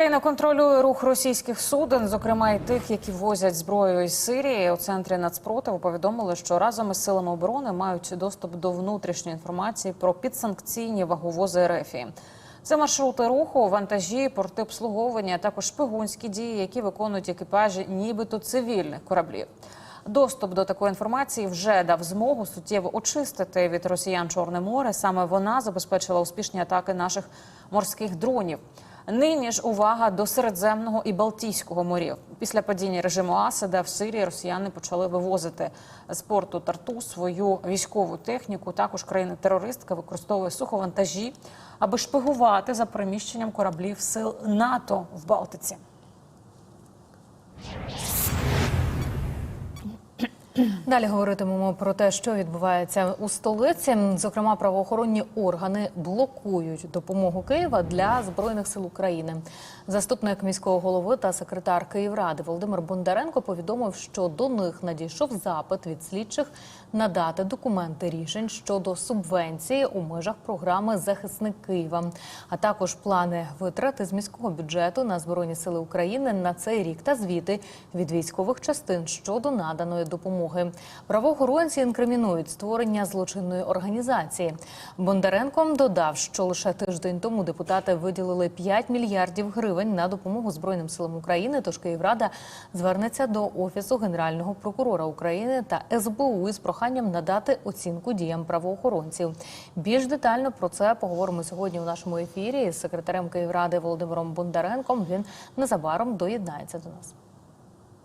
Україна контролює рух російських суден, зокрема і тих, які возять зброю із Сирії. У центрі нацпротиву повідомили, що разом із силами оборони мають доступ до внутрішньої інформації про підсанкційні ваговози РФ. Це маршрути руху, вантажі, порти обслуговування, а також шпигунські дії, які виконують екіпажі, нібито цивільних кораблів. Доступ до такої інформації вже дав змогу суттєво очистити від росіян Чорне море. Саме вона забезпечила успішні атаки наших морських дронів. Нині ж увага до Середземного і Балтійського морів. Після падіння режиму Асада в Сирії росіяни почали вивозити з порту Тарту свою військову техніку. Також країна-терористка використовує суховантажі, аби шпигувати за приміщенням кораблів сил НАТО в Балтиці. Далі говоритимемо про те, що відбувається у столиці. Зокрема, правоохоронні органи блокують допомогу Києва для збройних сил України. Заступник міського голови та секретар Київради Володимир Бондаренко повідомив, що до них надійшов запит від слідчих надати документи рішень щодо субвенції у межах програми Захисник Києва, а також плани витрати з міського бюджету на збройні сили України на цей рік та звіти від військових частин щодо наданої допомоги. Правоохоронці інкримінують створення злочинної організації. Бондаренко додав, що лише тиждень тому депутати виділили 5 мільярдів гривень на допомогу Збройним силам України. Тож Київрада звернеться до офісу генерального прокурора України та СБУ із проханням надати оцінку діям правоохоронців. Більш детально про це поговоримо сьогодні у нашому ефірі з секретарем Київради Володимиром Бондаренком. Він незабаром доєднається до нас.